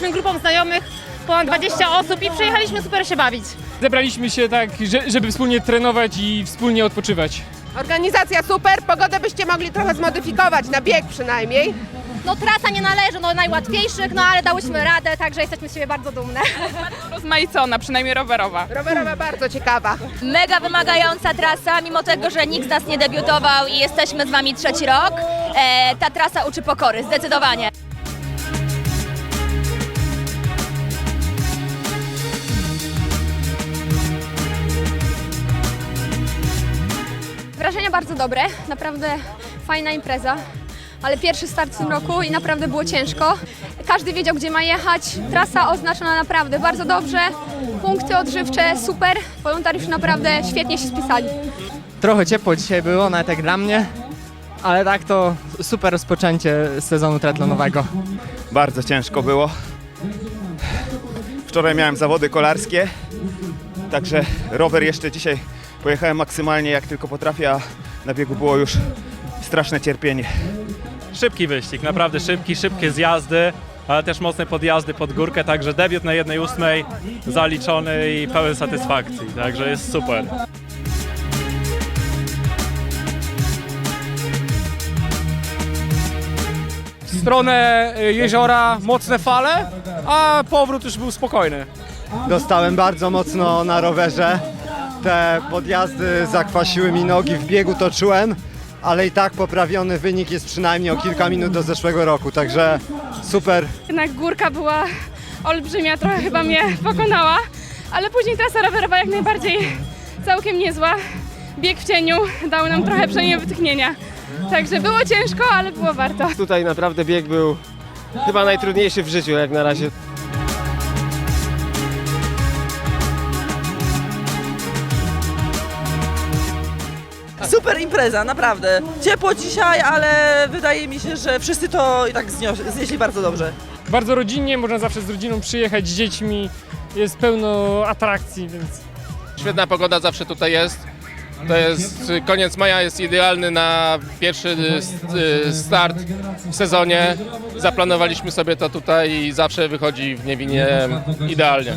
grupą znajomych, ponad 20 osób i przyjechaliśmy super się bawić. Zebraliśmy się tak, że, żeby wspólnie trenować i wspólnie odpoczywać. Organizacja super, pogodę byście mogli trochę zmodyfikować, na bieg przynajmniej. No trasa nie należy do najłatwiejszych, no ale dałyśmy radę, także jesteśmy z siebie bardzo dumne. rozmaicona, przynajmniej rowerowa. Rowerowa bardzo ciekawa. Mega wymagająca trasa, mimo tego, że nikt z nas nie debiutował i jesteśmy z wami trzeci rok. E, ta trasa uczy pokory, zdecydowanie. Bardzo dobre, naprawdę fajna impreza, ale pierwszy start w tym roku i naprawdę było ciężko. Każdy wiedział, gdzie ma jechać. Trasa oznaczona naprawdę bardzo dobrze, punkty odżywcze super, wolontariusze naprawdę świetnie się spisali. Trochę ciepło dzisiaj było, nawet jak dla mnie, ale tak to super rozpoczęcie sezonu triatlonowego. Bardzo ciężko było. Wczoraj miałem zawody kolarskie, także rower jeszcze dzisiaj pojechałem maksymalnie jak tylko potrafię, a na biegu było już straszne cierpienie. Szybki wyścig, naprawdę szybki, szybkie zjazdy, ale też mocne podjazdy pod górkę, także debiut na 1.8 zaliczony i pełen satysfakcji, także jest super. W stronę y, jeziora mocne fale, a powrót już był spokojny. Dostałem bardzo mocno na rowerze. Te podjazdy zakwasiły mi nogi, w biegu to czułem, ale i tak poprawiony wynik jest przynajmniej o kilka minut do zeszłego roku, także super. Jednak górka była olbrzymia, trochę chyba mnie pokonała, ale później trasa rowerowa jak najbardziej całkiem niezła. Bieg w cieniu dał nam trochę przynajmniej wytchnienia. Także było ciężko, ale było warto. Tutaj naprawdę bieg był chyba najtrudniejszy w życiu jak na razie. Super impreza, naprawdę. Ciepło dzisiaj, ale wydaje mi się, że wszyscy to i tak znio- znieśli bardzo dobrze. Bardzo rodzinnie, można zawsze z rodziną przyjechać, z dziećmi, jest pełno atrakcji, więc Świetna pogoda zawsze tutaj jest. To jest koniec maja, jest idealny na pierwszy start w sezonie. Zaplanowaliśmy sobie to tutaj i zawsze wychodzi w Niewinie idealnie.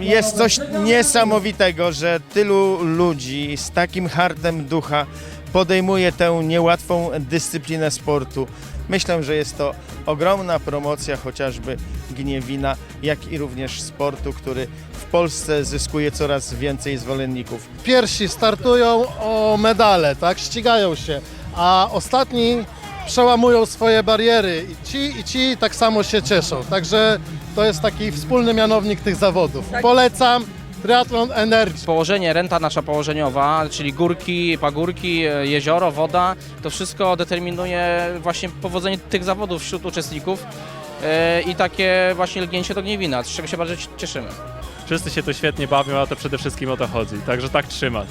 Jest coś niesamowitego, że tylu ludzi z takim hartem ducha podejmuje tę niełatwą dyscyplinę sportu. Myślę, że jest to ogromna promocja chociażby Gniewina, jak i również sportu, który w Polsce zyskuje coraz więcej zwolenników. Pierwsi startują o medale, tak, ścigają się, a ostatni przełamują swoje bariery i ci i ci tak samo się cieszą. Także to jest taki wspólny mianownik tych zawodów. Polecam Triathlon Energy. Położenie, renta nasza położeniowa, czyli górki, pagórki, e, jezioro, woda, to wszystko determinuje właśnie powodzenie tych zawodów wśród uczestników e, i takie właśnie lgnięcie do Gniewina, z czego się bardzo cieszymy. Wszyscy się tu świetnie bawią, a to przede wszystkim o to chodzi, także tak trzymać.